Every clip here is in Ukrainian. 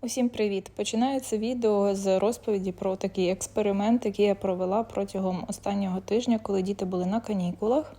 Усім привіт! Починаю це відео з розповіді про такий експеримент, який я провела протягом останнього тижня, коли діти були на канікулах.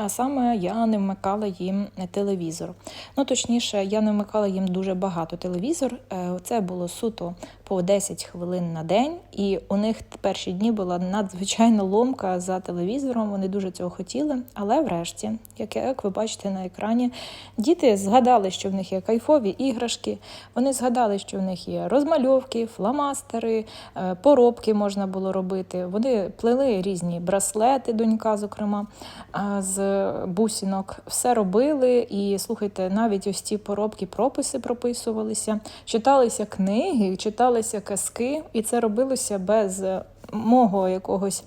А саме я не вмикала їм телевізор. Ну, точніше, я не вмикала їм дуже багато телевізор. Е, Це було суто по 10 хвилин на день, і у них перші дні була надзвичайно ломка за телевізором. Вони дуже цього хотіли. Але врешті, як, ви бачите на екрані, діти згадали, що в них є кайфові іграшки. Вони згадали, що в них є розмальовки, фломастери, е, поробки можна було робити. Вони плели різні браслети, донька, зокрема, з бусінок. Все робили. І слухайте, навіть ось ці поробки, прописи прописувалися, читалися книги, читалися казки, і це робилося без. Мого якогось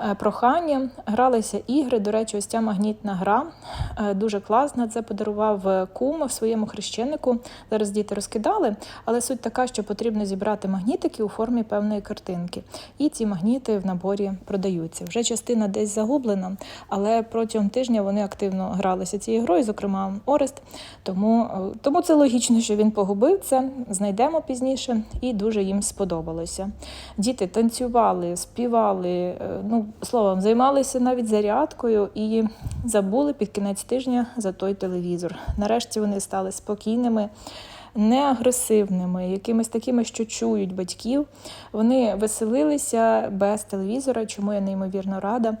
е, прохання гралися ігри. До речі, ось ця магнітна гра е, дуже класна. Це подарував е, кум в своєму хрещенику. Зараз діти розкидали, але суть така, що потрібно зібрати магнітики у формі певної картинки. І ці магніти в наборі продаються. Вже частина десь загублена, але протягом тижня вони активно гралися цією грою, зокрема Орест. Тому, тому це логічно, що він погубив це. Знайдемо пізніше, і дуже їм сподобалося. Діти танцювали, співали, е, ну словом, займалися навіть зарядкою і забули під кінець тижня за той телевізор. Нарешті вони стали спокійними. Не агресивними, якимись такими, що чують батьків. Вони веселилися без телевізора, чому я неймовірно рада.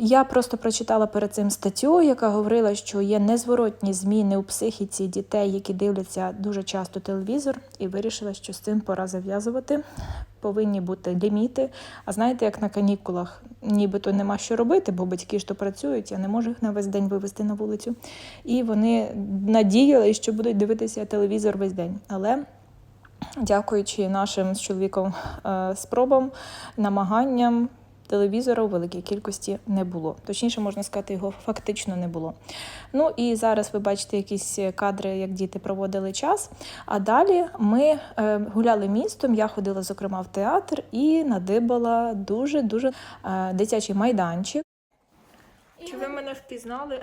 Я просто прочитала перед цим статтю, яка говорила, що є незворотні зміни у психіці дітей, які дивляться дуже часто телевізор, і вирішила, що з цим пора зав'язувати. Повинні бути ліміти. А знаєте, як на канікулах, нібито нема що робити, бо батьки ж то працюють, я не можу їх на весь день вивезти на вулицю. І вони надіяли, що будуть дивитися телевізор весь день. Але дякуючи нашим з чоловіком е, спробам, намаганням. Телевізора у великій кількості не було. Точніше, можна сказати, його фактично не було. Ну і зараз ви бачите якісь кадри, як діти проводили час. А далі ми е, гуляли містом. Я ходила, зокрема, в театр і надибала дуже дуже е, дитячий майданчик. Чи ви мене впізнали?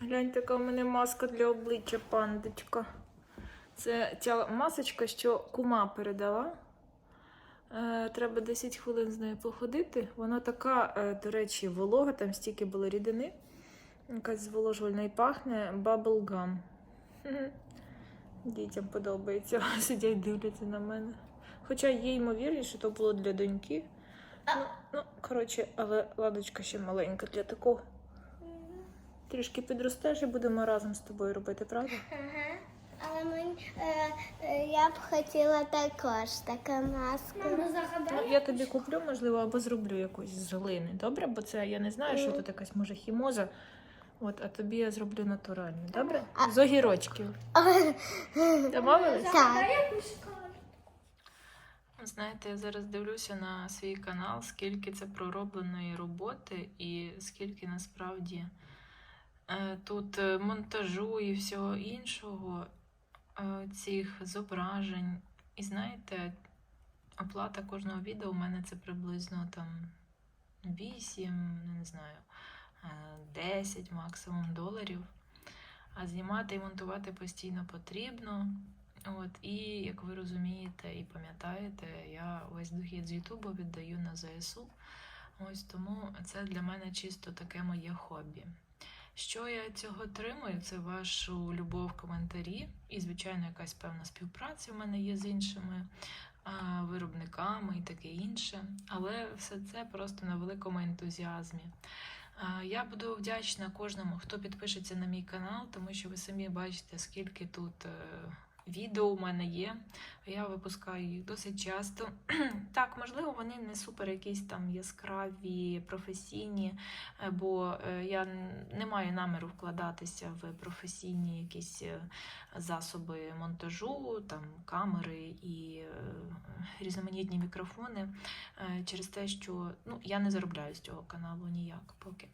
Гляньте, яка у мене маска для обличчя, пандочка. Це ця масочка, що кума передала. Е, Треба 10 хвилин з нею походити. Вона така, е, до речі, волога, там стільки було рідини. Якась зволожувальна і пахне. Хе-хе. Дітям подобається. Сидять, дивляться на мене. Хоча є ймовірність, що то було для доньки. Ну, ну, коротше, але ладочка ще маленька для такого. Трішки підростеш і будемо разом з тобою робити, правда? Ага. Але мені, е, е, я б хотіла також таку маску. Ну, я тобі куплю, можливо, або зроблю якусь з глини. Добре? Бо це я не знаю, що тут якась може хімоза. От, а тобі я зроблю натуральну, добре? З огірочків. Домовились? Так. Знаєте, я зараз дивлюся на свій канал, скільки це проробленої роботи і скільки насправді е, тут е, монтажу і всього іншого, цих зображень. І знаєте, оплата кожного відео у мене це приблизно там 8, не знаю, е, 10 максимум доларів. А знімати і монтувати постійно потрібно. От, і як ви розумієте і пам'ятаєте, я весь дохід з Ютубу віддаю на ЗСУ. Ось тому це для мене чисто таке моє хобі. Що я цього отримую, це вашу любов, коментарі і, звичайно, якась певна співпраця в мене є з іншими виробниками і таке інше. Але все це просто на великому ентузіазмі. Я буду вдячна кожному, хто підпишеться на мій канал, тому що ви самі бачите, скільки тут е, відео у мене є. Я випускаю їх досить часто. Так, можливо, вони не супер якісь там яскраві, професійні, е, бо е, я не маю наміру вкладатися в професійні якісь е, засоби монтажу, там камери і різноманітні мікрофони через те, що ну, я не заробляю з цього каналу ніяк поки.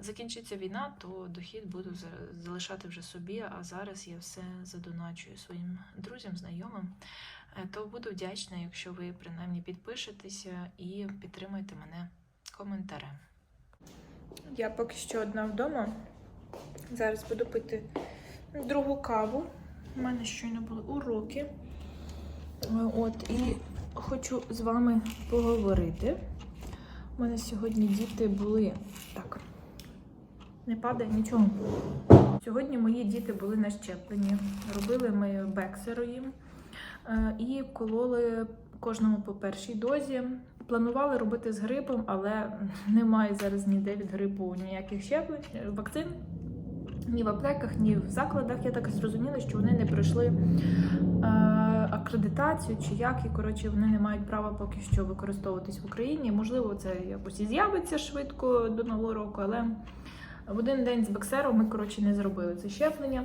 Закінчиться війна, то дохід буду залишати вже собі, а зараз я все задоначую своїм друзям, знайомим. Е, То буду вдячна, якщо ви принаймні підпишетеся і підтримаєте мене коментарем. Я поки що одна вдома. Зараз буду пити другу каву. У мене щойно були уроки. От, і хочу з вами поговорити. У мене сьогодні діти були. Так, не падає нічого. Сьогодні мої діти були на щепленні. Робили ми бексеру їм е, і вкололи кожному по першій дозі. Планували робити з грипом, але немає зараз ніде від грипу ніяких щеплень, вакцин. Ні в аптеках, ні в закладах. Я так зрозуміла, що вони не пройшли е, акредитацію чи як, і коротше вони не мають права поки що використовуватись в Україні. Можливо, це якось і з'явиться швидко до нового року, але в один день з боксером ми коротше не зробили це щеплення.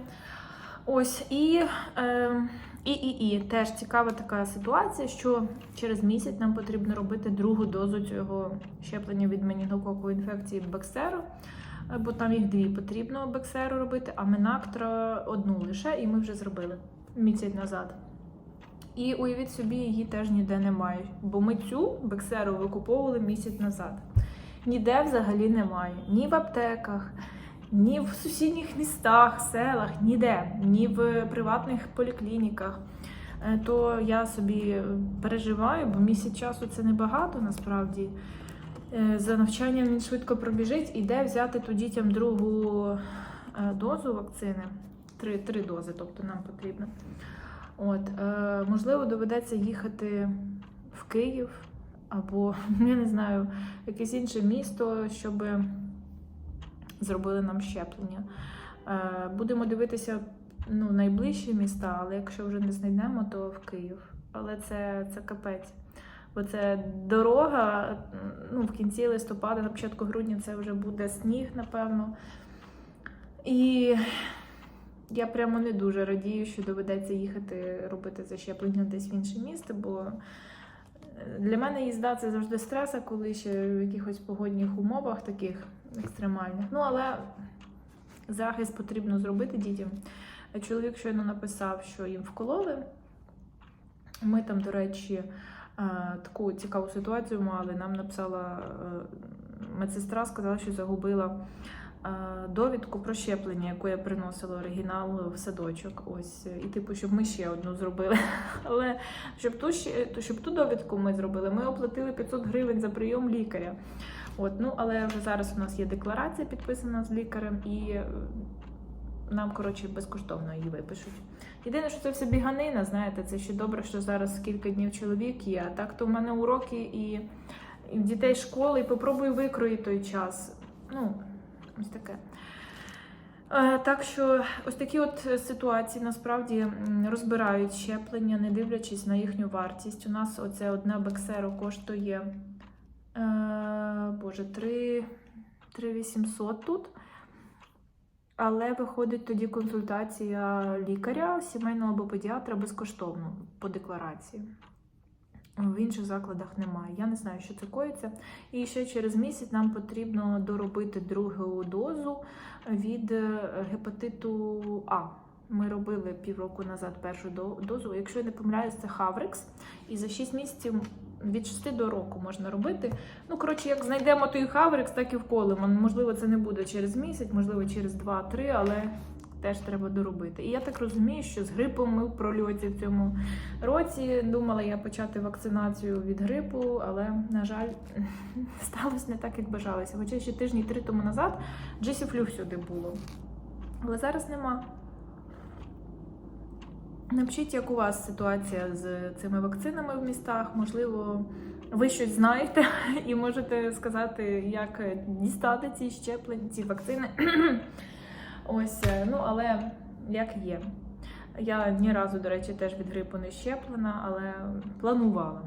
Ось і, е, і, і, і теж цікава така ситуація, що через місяць нам потрібно робити другу дозу цього щеплення від менінгококової інфекції Бексеру, бо там їх дві потрібно Бексеру робити, а Менактра одну лише, і ми вже зробили місяць назад. І уявіть собі, її теж ніде немає, бо ми цю Бексеру викуповували місяць назад. Ніде взагалі немає. Ні в аптеках, ні в сусідніх містах, селах, ніде, ні в приватних поліклініках. Е, То я собі переживаю, бо місяць часу це небагато насправді. Е, За навчанням він швидко пробіжить і де взяти ту дітям другу е, дозу вакцини. Три, три дози, тобто нам потрібно. От, е, можливо, доведеться їхати в Київ або, я не знаю, якесь інше місто, щоб зробили нам щеплення. Е, Будемо дивитися ну, найближчі міста, але якщо вже не знайдемо, то в Київ. Але це, це капець. Бо це дорога, ну, в кінці листопада, на початку грудня це вже буде сніг, напевно. І я прямо не дуже радію, що доведеться їхати робити защеплення десь в інше місто, бо е, для мене їзда це завжди стрес, а коли ще в якихось погодних умовах таких екстремальних. Ну, але захист потрібно зробити дітям. Чоловік щойно написав, що їм вкололи. Ми там, до речі, е, таку цікаву ситуацію мали. Нам написала е, медсестра, сказала, що загубила довідку про щеплення, яку я приносила оригінал в садочок. Ось, і типу, щоб ми ще одну зробили. Але щоб ту, щоб ту довідку ми зробили, ми оплатили 500 гривень за прийом лікаря. От, ну, але вже зараз у нас є декларація підписана з лікарем, і е, нам, коротше, безкоштовно її випишуть. Єдине, що це все біганина, знаєте, це ще добре, що зараз кілька днів чоловік є, а так то в мене уроки і, і дітей школи, і попробую викроїти той час. Ну, ось таке. Е, Так що ось такі от ситуації насправді розбирають щеплення, не дивлячись на їхню вартість. У нас оце одне бексеро коштує е, Боже, 3, 3800 тут. Але виходить тоді консультація лікаря, сімейного або педіатра безкоштовно по декларації. В інших закладах немає. Я не знаю, що це коїться. І ще через місяць нам потрібно доробити другу дозу від е, гепатиту А. Ми робили півроку назад першу дозу. Якщо я не помиляюсь, це Хаврикс. І за 6 місяців від 6 до року можна робити. Ну, коротше, як знайдемо той Хаврикс, так і вколимо. Можливо, це не буде через місяць, можливо, через 2-3, але теж треба доробити. І я так розумію, що з грипом ми в прольоті в цьому році. Думала я почати вакцинацію від грипу, але, на жаль, сталося не так, як бажалося. Хоча ще тижні три тому назад Джесіфлю всюди було. Але зараз нема. Напишіть, як у вас ситуація з цими вакцинами в містах. Можливо, ви щось знаєте і можете сказати, як дістати ці щеплення, ці вакцини. Ось, е, ну але як є. Я ні разу, до речі, теж від грипу не щеплена, але планувала.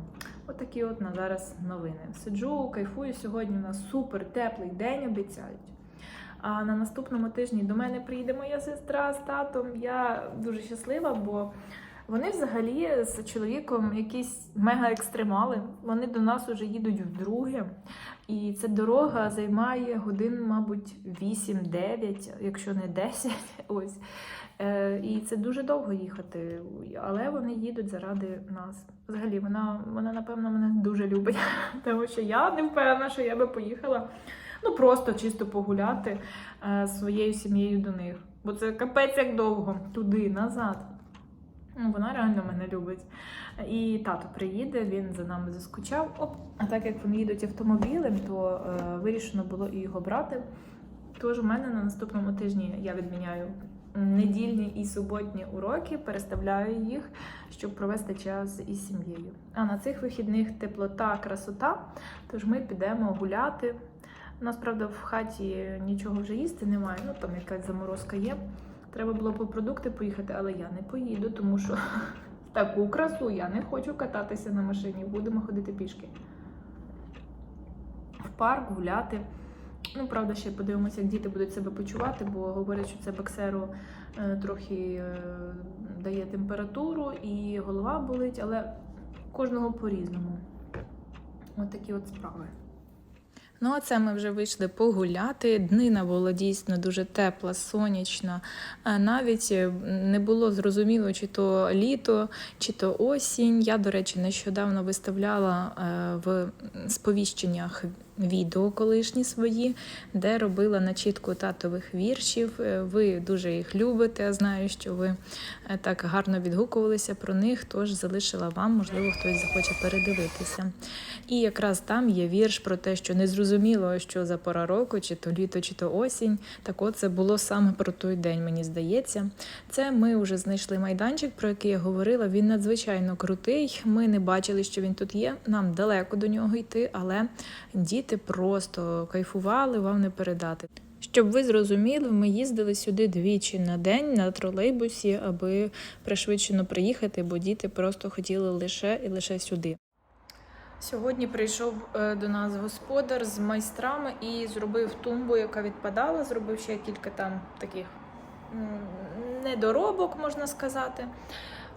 Отакі от на зараз новини. Сиджу, кайфую. Сьогодні у нас супер теплий день обіцяють. А на наступному тижні до мене приїде моя сестра з татом. Я дуже щаслива, бо вони взагалі з чоловіком якісь мега-екстремали. Вони до нас уже їдуть вдруге. І ця дорога займає годин, мабуть, 8-9, якщо не 10. Ось. Е, і це дуже довго їхати. Але вони їдуть заради нас. Взагалі, вона, вона напевно, мене дуже любить, тому що я не впевнена, що я би поїхала. Ну, просто чисто погуляти е, з своєю сім'єю до них. Бо це капець як довго, туди, назад. Ну, Вона реально мене любить. І тато приїде, він за нами заскучав. Оп. А так як вони їдуть автомобілем, то е, вирішено було і його брати. Тож у мене на наступному тижні я відміняю недільні і суботні уроки, переставляю їх, щоб провести час із сім'єю. А на цих вихідних теплота, красота. Тож ми підемо гуляти. У нас, правда, в хаті нічого вже їсти немає, ну там якась заморозка є. Треба було по продукти поїхати, але я не поїду, тому що в таку красу я не хочу кататися на машині. Будемо ходити пішки. В парк гуляти. Ну, правда, ще подивимося, як діти будуть себе почувати, бо говорять, що це боксеру е, трохи е, дає температуру і голова болить, але кожного по-різному. От такі от справи. Ну, а це ми вже вийшли погуляти. Днина була дійсно дуже тепла, сонячна. Навіть е, не було зрозуміло, чи то літо, чи то осінь. Я, до речі, нещодавно виставляла е, в сповіщеннях відео колишні свої, де робила начітку татових віршів. Е, Ви дуже їх любите. Я знаю, що ви е, так гарно відгукувалися про них, тож залишила вам, можливо, хтось захоче передивитися. І якраз там є вірш про те, що не зрозуміло, що за пора року, чи то літо, чи то осінь. Так от це було саме про той день, мені здається. Це ми вже знайшли майданчик, про який я говорила. Він надзвичайно крутий. Ми не бачили, що він тут є. Нам далеко до нього йти, але діти просто кайфували, вам не передати. Щоб ви зрозуміли, ми їздили сюди двічі на день на тролейбусі, аби пришвидшено приїхати, бо діти просто хотіли лише і лише сюди. Сьогодні прийшов е, до нас господар з майстрами і зробив тумбу, яка відпадала. Зробив ще кілька там таких недоробок, можна сказати.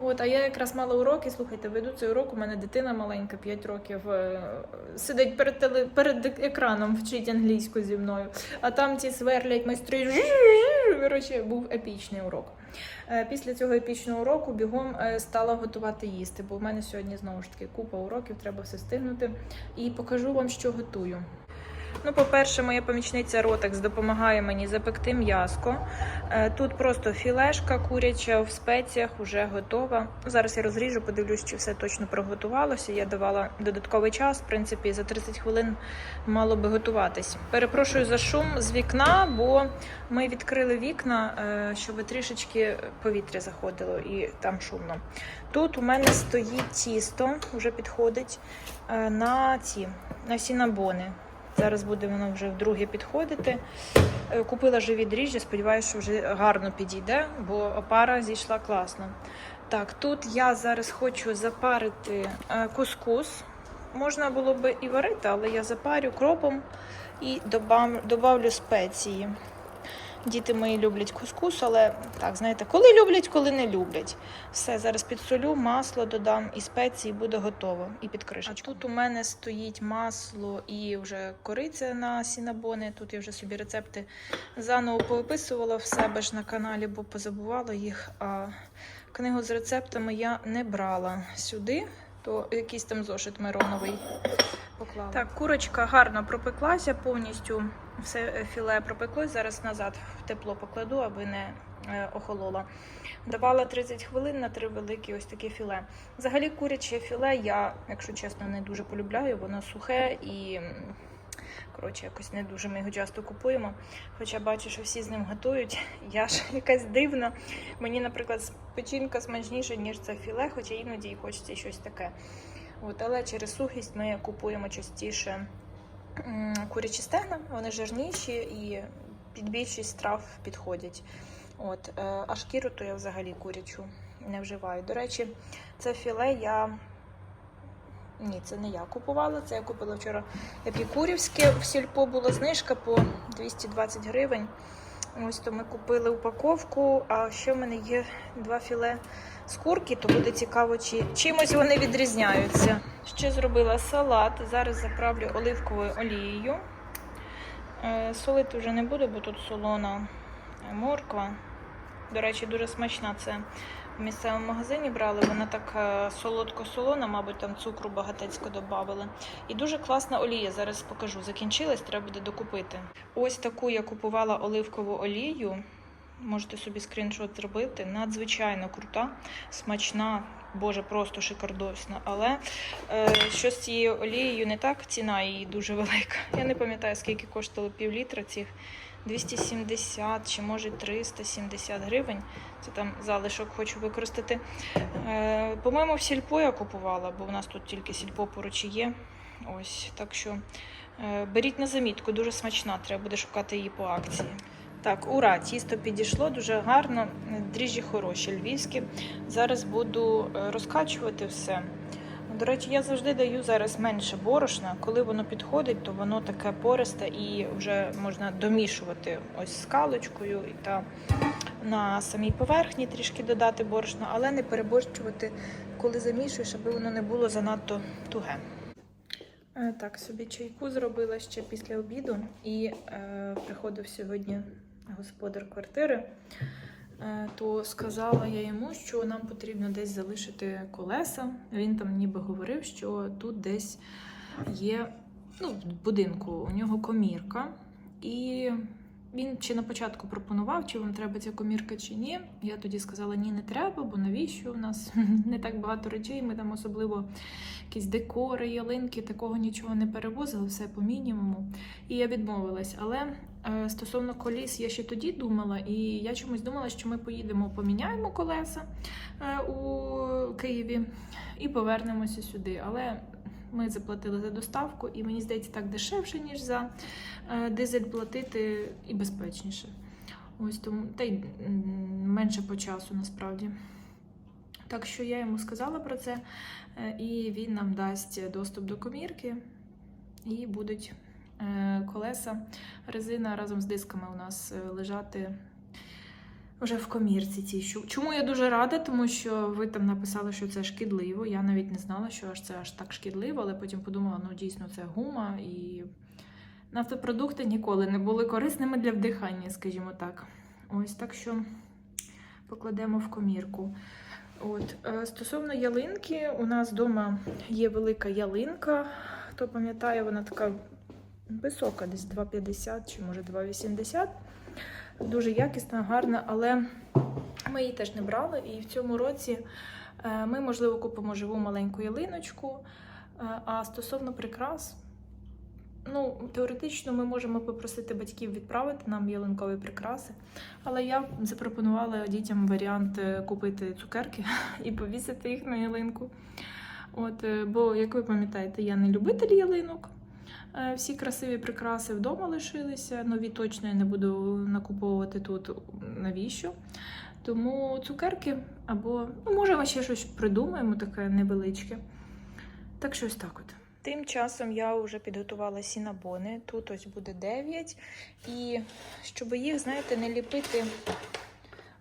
От, а я якраз мала уроки. Слухайте, веду цей урок. У мене дитина маленька, 5 років, е, сидить перед теле, перед екраном, вчить англійську зі мною. А там ці сверлять майстри. Коротше, був епічний урок. Е, Після цього епічного уроку бігом е, стала готувати їсти, бо в мене сьогодні знову ж таки купа уроків, треба все встигнути. І покажу вам, що готую. Ну, по-перше, моя помічниця Ротекс допомагає мені запекти м'яско. Е, Тут просто філешка куряча в спеціях вже готова. Зараз я розріжу, подивлюсь, чи все точно приготувалося. Я давала додатковий час. В принципі, за 30 хвилин мало би готуватись. Перепрошую за шум з вікна, бо ми відкрили вікна, е, щоб трішечки повітря заходило і там шумно. Тут у мене стоїть тісто, вже підходить е, на ці на сінабони. Зараз буде воно вже вдруге підходити. Е, Купила живі дріжджі, сподіваюся, що вже гарно підійде, бо опара зійшла класно. Так, тут я зараз хочу запарити е, кускус. Можна було би і варити, але я запарю кропом і добав- добавлю спеції. Діти мої люблять кускус, але так, знаєте, коли люблять, коли не люблять. Все, зараз підсолю, масло додам і спеції буде готово. І під кришечку. А тут у мене стоїть масло і вже кориця на сінабони. Тут я вже собі рецепти заново повиписувала в себе ж на каналі, бо позабувала їх. А книгу з рецептами я не брала сюди, то якийсь там зошит мироновий поклала. Так, курочка гарно пропеклася повністю. Все е, філе пропеклось. Зараз назад в тепло покладу, аби не е, охололо. Давала 30 хвилин на три великі ось такі філе. Взагалі, куряче філе я, якщо чесно, не дуже полюбляю. Воно сухе і коротше, якось не дуже ми його часто купуємо. Хоча бачу, що всі з ним готують. Я ж якась дивна. Мені, наприклад, печінка смачніша, ніж це філе, хоча іноді і хочеться щось таке. От, але через сухість ми купуємо частіше курячі стегна, вони жирніші і під більшість страв підходять. От, е, а шкіру то я взагалі курячу не вживаю. До речі, це філе я. Ні, це не я купувала. Це я купила вчора епікурівське. В сільпо була знижка по 220 гривень. Ось то ми купили упаковку, а ще в мене є два філе з курки, то буде цікаво, чи чимось вони відрізняються. Ще зробила салат. Зараз заправлю оливковою олією. Е, Солити вже не буду, бо тут солона е, морква. До речі, дуже смачна. Це в місцевому магазині брали. Вона так е, солодко-солона, мабуть, там цукру багатецько додавали. І дуже класна олія. Зараз покажу. Закінчилась, треба буде докупити. Ось таку я купувала оливкову олію. Можете собі скріншот зробити. Надзвичайно крута, смачна, боже, просто шикардосна. Але е, що з цією олією не так, ціна її дуже велика. Я не пам'ятаю, скільки коштувало пів літра цих 270 чи може 370 гривень. Це там залишок хочу використати. Е, по-моєму, в сільпо я купувала, бо в нас тут тільки сільпо поруч є. Ось так що е, беріть на замітку, дуже смачна, треба буде шукати її по акції. Так, ура, тісто підійшло дуже гарно, дріжджі хороші, львівські. Зараз буду е, розкачувати все. До речі, я завжди даю зараз менше борошна. Коли воно підходить, то воно таке пористе і вже можна домішувати ось скалочкою і та на самій поверхні трішки додати борошна, але не переборщувати, коли замішуєш, аби воно не було занадто туге. Е, Так, собі чайку зробила ще після обіду і е, приходив сьогодні господар квартири. Е, то сказала я йому, що нам потрібно десь залишити колеса. Він там ніби говорив, що тут десь є ну, в будинку у нього комірка. І він чи на початку пропонував, чи вам треба ця комірка, чи ні. Я тоді сказала, ні, не треба, бо навіщо у нас не так багато речей. Ми там особливо якісь декори, ялинки, такого нічого не перевозили, все по мінімуму. І я відмовилась. Але е, стосовно коліс, я ще тоді думала, і я чомусь думала, що ми поїдемо, поміняємо колеса е, у Києві і повернемося сюди. Але ми заплатили за доставку, і мені здається, так дешевше, ніж за е, дизель платити і безпечніше. Ось тому та й менше по часу насправді. Так що я йому сказала про це, е, і він нам дасть доступ до комірки, і будуть е, колеса, резина разом з дисками у нас лежати вже в комірці. цій. Чому я дуже рада, тому що ви там написали, що це шкідливо. Я навіть не знала, що аж це аж так шкідливо, але потім подумала, ну дійсно це гума і нафтопродукти ніколи не були корисними для вдихання, скажімо так. Ось так що покладемо в комірку. От, е, стосовно ялинки, у нас вдома є велика ялинка. Хто пам'ятає, вона така висока, десь 2,50 чи може 2,80. Дуже якісна, гарна, але ми її теж не брали. І в цьому році е, ми, можливо, купимо живу маленьку ялиночку. Е, А стосовно прикрас, ну, теоретично ми можемо попросити батьків відправити нам ялинкові прикраси. Але я запропонувала дітям варіант е, купити цукерки і повісити їх на ялинку. От, бо, як ви пам'ятаєте, я не любитель ялинок. Е, Всі красиві прикраси вдома лишилися. Нові точно я не буду накуповувати тут навіщо. Тому цукерки або, ну, може, ми ще щось придумаємо, таке невеличке. Так що так от. Тим часом я вже підготувала сінабони. Тут ось буде 9. І щоб їх, знаєте, не ліпити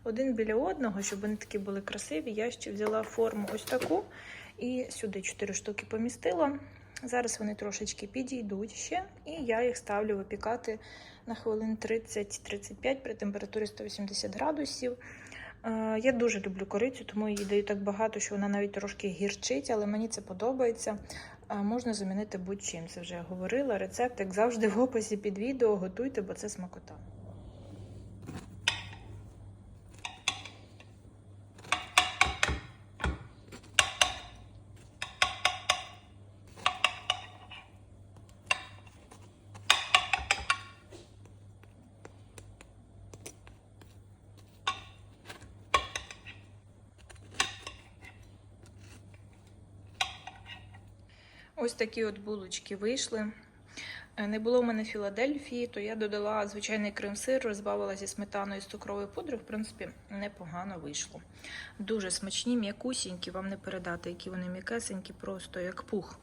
один біля одного, щоб вони такі були красиві, я ще взяла форму ось таку і сюди 4 штуки помістила. Зараз вони трошечки підійдуть ще, і я їх ставлю випікати на хвилин 30-35 при температурі 180 градусів. Е, Я дуже люблю корицю, тому її даю так багато, що вона навіть трошки гірчить, але мені це подобається. Е, Можна замінити будь-чим. Це вже я говорила. Рецепт, як завжди, в описі під відео. Готуйте, бо це смакота. Ось такі от булочки вийшли. Е, Не було в мене Філадельфії, то я додала звичайний крем-сир, розбавила зі сметаною з цукровою пудрою. В принципі, непогано вийшло. Дуже смачні, м'якусінькі, вам не передати, які вони м'якесенькі, просто як пух.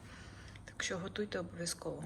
Так що готуйте обов'язково.